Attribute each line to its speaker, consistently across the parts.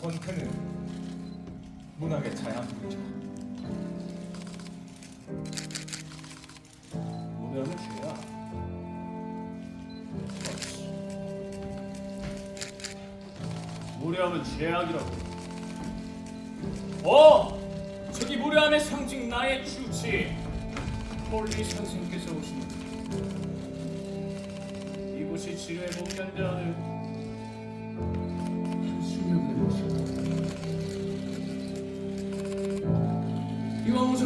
Speaker 1: 권태는 문학의 자양분이죠.
Speaker 2: 무대하면 죄야. 무례하면 죄악이라고. 어! 저기 무례함의 상징 나의 주치 폴리 선생께서 오십니다. 이곳이 지뢰 못 견뎌하는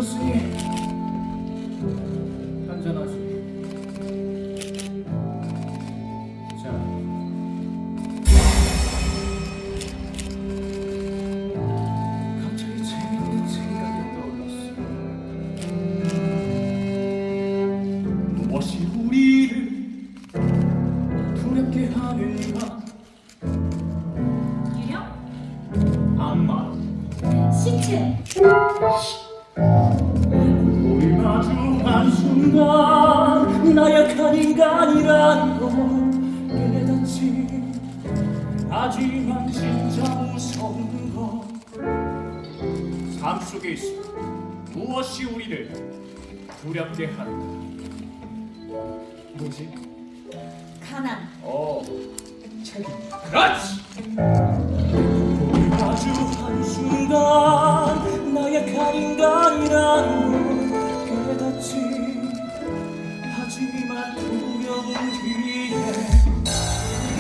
Speaker 2: 이왕 오셨으니 한잔하시. 자. 갑자기 재밌는 생각이 떠올랐어. 무엇이 우리를 두렵게 하는가?
Speaker 3: 유령?
Speaker 2: 악마.
Speaker 3: 시체?
Speaker 2: 순간 나약한 인간이란 걸 깨닫지. 하지만 진짜 무서운 건삶 속에 있어 무엇이 우리를 두렵게 하는가? 뭐지?
Speaker 3: 가난.
Speaker 2: 어
Speaker 1: 책임.
Speaker 2: 그렇지 만 두려운 뒤에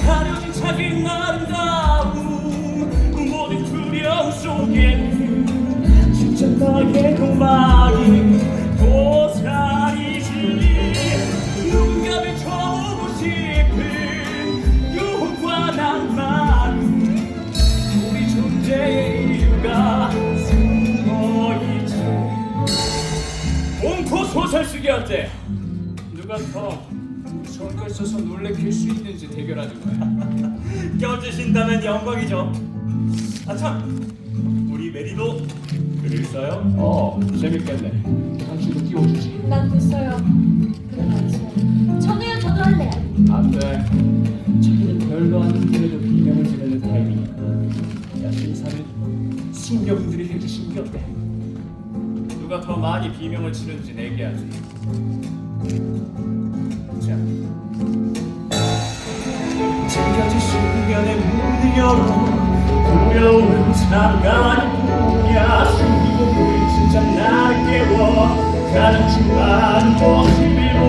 Speaker 2: 가려진 자기 아름다움 모든 두려움 속에는 진짜 나의 로망이 도사리지 누군가를 쳐보고 싶은 유혹과 낭만 우리 존재의 이유가 숨어있지 공포 소설 쓰기 어때? 누가 더걸 써서 놀래킬 수 있는지 대결하는 거야.
Speaker 1: 껴주신다면 영광이죠. 아참, 우리 메리도 글을 써요.
Speaker 2: 어 재밌겠네. 당신도 띄워주지.
Speaker 3: 난 됐어요. 그래 말이죠 저도요 저도 할래요.
Speaker 2: 안돼. 자기는 별거 아닌데도 비명을 지르는 타입이니까. 야 심사는 숙녀분들이 해주신 게 어때? 누가 더 많이 비명을 치는지 내기하지 자 지금까지 숙면의 문을 열어 두려움은 잠깐이 뿐이야. 숨기고 그 진짜 나를 깨워 가는 중간 모습으로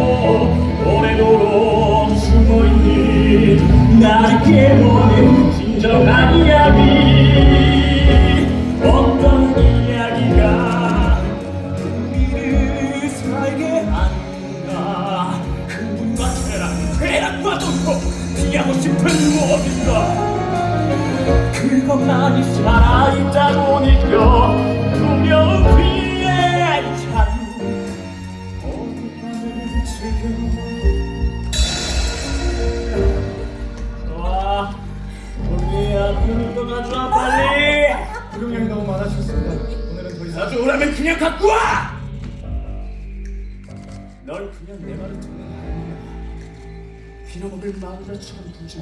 Speaker 2: 오래도록 숨어있는 나를 깨워낸 진정한 이야기 피하고 싶은 무엇인가? 그것만이 뒤에 찬 어둠을 즐겨 좋아 우리야 그늘도 가져와 빨리.
Speaker 1: 불용량이 너무 많아졌습니다. 오늘은 더 이상.
Speaker 2: 가져오라면 그냥 갖고 와! 널 그냥 내 말을 듣는 빌어먹을 마누라처럼 굴지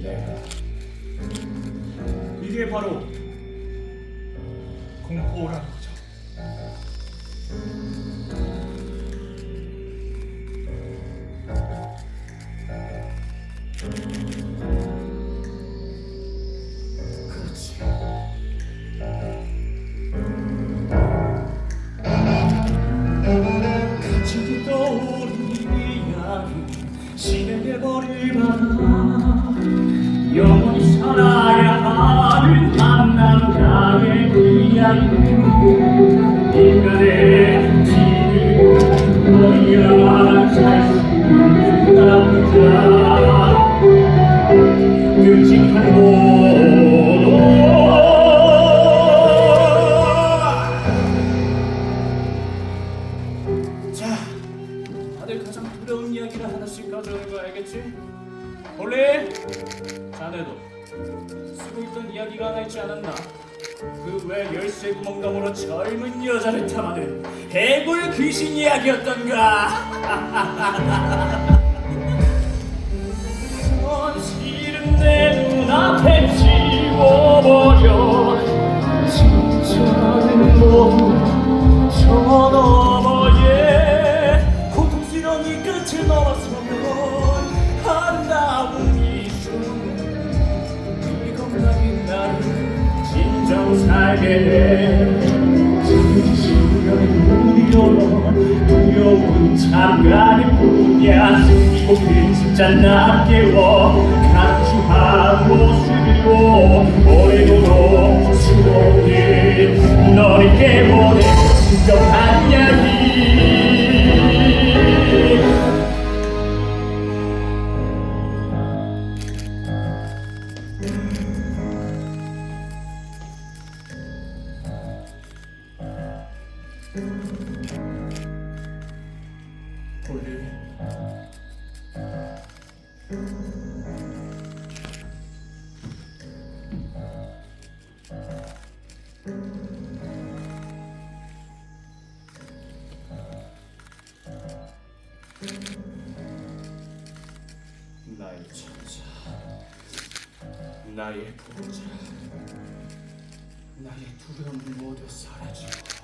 Speaker 2: 내가
Speaker 1: 이게 바로 공포라는 거죠.
Speaker 2: 자네도 쓰고 있던 이야기가 하나 있지 않았나? 그외 열쇠 구멍 너머로 젊은 여자를 탐하는 해골 귀신 이야기였던가? 현실은 내 눈앞에 지워 살게 해. 진실은 무려 두려운 잠깐일 뿐이야. 이곳은 진짜 나 깨워 모습이고 천사 나의 보호자 나의 두려움 모두 사라지고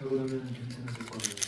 Speaker 4: Savunamayın kendinizi koruyun.